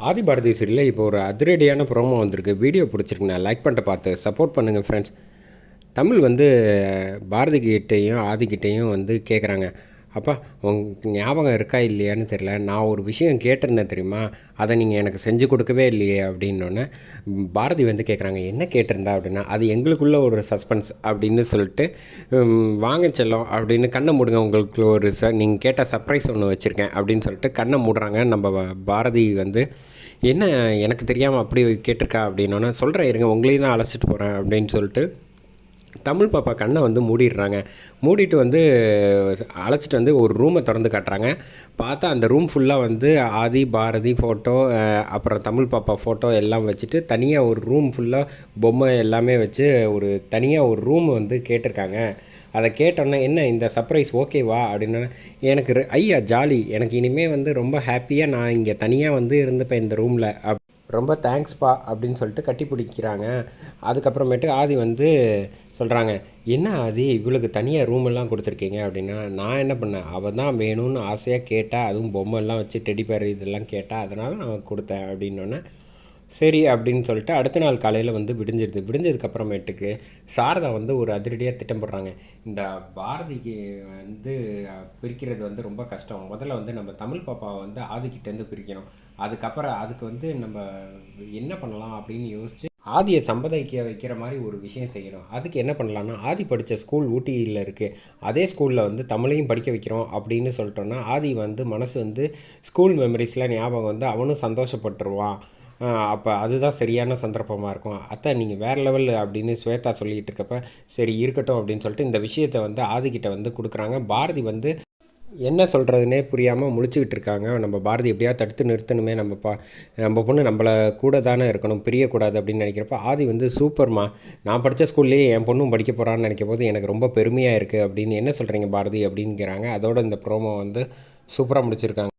ஆதி பாரதி சீரியலில் இப்போ ஒரு அதிரடியான ப்ரோமோ வந்திருக்கு. வீடியோ பிடிச்சிருக்குண்ணா லைக் பண்ணிட்டு பார்த்து சப்போர்ட் பண்ணுங்கள் ஃப்ரெண்ட்ஸ் தமிழ் வந்து பாரதி கிட்டேயும் ஆதிக்கிட்டேயும் வந்து கேட்குறாங்க அப்பா உங்களுக்கு ஞாபகம் இருக்கா இல்லையான்னு தெரில நான் ஒரு விஷயம் கேட்டிருந்தேன் தெரியுமா? அதை நீங்கள் எனக்கு செஞ்சு கொடுக்கவே இல்லையே அப்படின்னோடனே பாரதி வந்து கேட்குறாங்க என்ன கேட்டிருந்தா? அப்படின்னா அது எங்களுக்குள்ள ஒரு சஸ்பென்ஸ் அப்படின்னு சொல்லிட்டு வாங்க செல்லம் அப்படின்னு கண்ணை மூடுங்க உங்களுக்கு ஒரு ச நீங்கள் கேட்ட சர்ப்ரைஸ் ஒன்று வச்சுருக்கேன் அப்படின்னு சொல்லிட்டு கண்ணை மூடுறாங்க. நம்ம வ- பாரதி வந்து என்ன எனக்கு தெரியாமல் அப்படி கேட்டிருக்கா? அப்படின்னோடனே சொல்கிறேன் இருங்க உங்களையும் தான் அழைச்சிட்டு போகிறேன் அப்படின்னு சொல்லிட்டு தமிழ் பாப்பா கண்ணை வந்து மூடிடுறாங்க. மூடிட்டு வந்து அழைச்சிட்டு வந்து ஒரு ரூமை திறந்து காட்டுறாங்க. பார்த்தா அந்த ரூம் ஃபுல்லாக வந்து ஆதி பாரதி ஃபோட்டோ அப்புறம் தமிழ் பாப்பா ஃபோட்டோ எல்லாம் வச்சுட்டு தனியாக ஒரு ரூம் ஃபுல்லாக பொம்மை எல்லாமே வச்சு ஒரு தனியாக ஒரு ரூம் வந்து கேட்டிருக்காங்க. அதை கேட்டோன்னே என்ன இந்த சர்ப்ரைஸ் ஓகேவா அப்படின்னு எனக்கு ஐயா ஜாலி எனக்கு இனிமேல் வந்து ரொம்ப ஹாப்பியாக நான் இங்கே தனியாக வந்து இருந்துப்பேன் இந்த ரூமில் அப் ரொம்ப தேங்க்ஸ்ப்பா அப்படின்னு சொல்லிட்டு கட்டி பிடிக்கிறாங்க அதுக்கப்புறமேட்டு ஆதி வந்து சொல்கிறாங்க என்ன அது இவளுக்கு தனியாக ரூமெல்லாம் கொடுத்துருக்கீங்க? அப்படின்னா நான் என்ன பண்ணேன் அவள் தான் வேணும்னு ஆசையாக கேட்டால் அதுவும் பொம்மைலாம் வச்சு டெடி பேர் இதெல்லாம் கேட்டால் அதனால் நான் கொடுத்தேன் அப்படின்னோடனே சரி அப்படின்னு சொல்லிட்டு அடுத்த நாள் காலையில் வந்து விடிஞ்சிருது. விடிஞ்சதுக்கு அப்புறமேட்டுக்கு சாரதா வந்து ஒரு அதிரடியாக திட்டம் போடுறாங்க இந்த பாரதிக்கு வந்து பிரிக்கிறது வந்து ரொம்ப கஷ்டம். முதல்ல வந்து நம்ம தமிழ் பாப்பாவை வந்து ஆதிக்கிட்டேருந்து பிரிக்கணும். அதுக்கப்புறம் அதுக்கு வந்து நம்ம என்ன பண்ணலாம் அப்படின்னு யோசித்து ஆதியை சம்பதிக்க வைக்கிற மாதிரி ஒரு விஷயம் செய்யணும். அதுக்கு என்ன பண்ணலான்னா ஆதி படித்த ஸ்கூல் ஊட்டியில் இருக்குது அதே ஸ்கூலில் வந்து தமிழையும் படிக்க வைக்கிறோம் அப்படின்னு சொல்லிட்டோன்னா ஆதி வந்து மனசு வந்து ஸ்கூல் மெமரிஸ்லாம் ஞாபகம் வந்து அவனும் சந்தோஷப்பட்டுருவான். அப்போ அதுதான் சரியான சந்தர்ப்பமாக இருக்கும். அத்தை நீங்கள் வேறு லெவல் அப்படின்னு ஸ்வேதா சொல்லிகிட்டு இருக்கப்ப சரி இருக்கட்டும் அப்படின்னு சொல்லிட்டு இந்த விஷயத்தை வந்து ஆதிக்கிட்ட வந்து கொடுக்குறாங்க. பாரதி வந்து என்ன சொல்கிறதுனே புரியாமல் முழிச்சுக்கிட்டு இருக்காங்க நம்ம பாரதி எப்படியா தடுத்து நிறுத்தணுமே. நம்ம பா நம்ம பொண்ணு நம்மளை கூட தானே இருக்கணும். பிரியக்கூடாது அப்படின்னு நினைக்கிறப்ப ஆதி வந்து சூப்பர்மா. நான் படித்த ஸ்கூல்லேயே என் பொண்ணும் படிக்க போகிறான்னு நினைக்கும் போது எனக்கு ரொம்ப பெருமையாக இருக்குது அப்படின்னு என்ன சொல்கிறீங்க பாரதி அப்படிங்கிறாங்க. அதோட இந்த ப்ரோமோ வந்து சூப்பராக முடிச்சிருக்காங்க.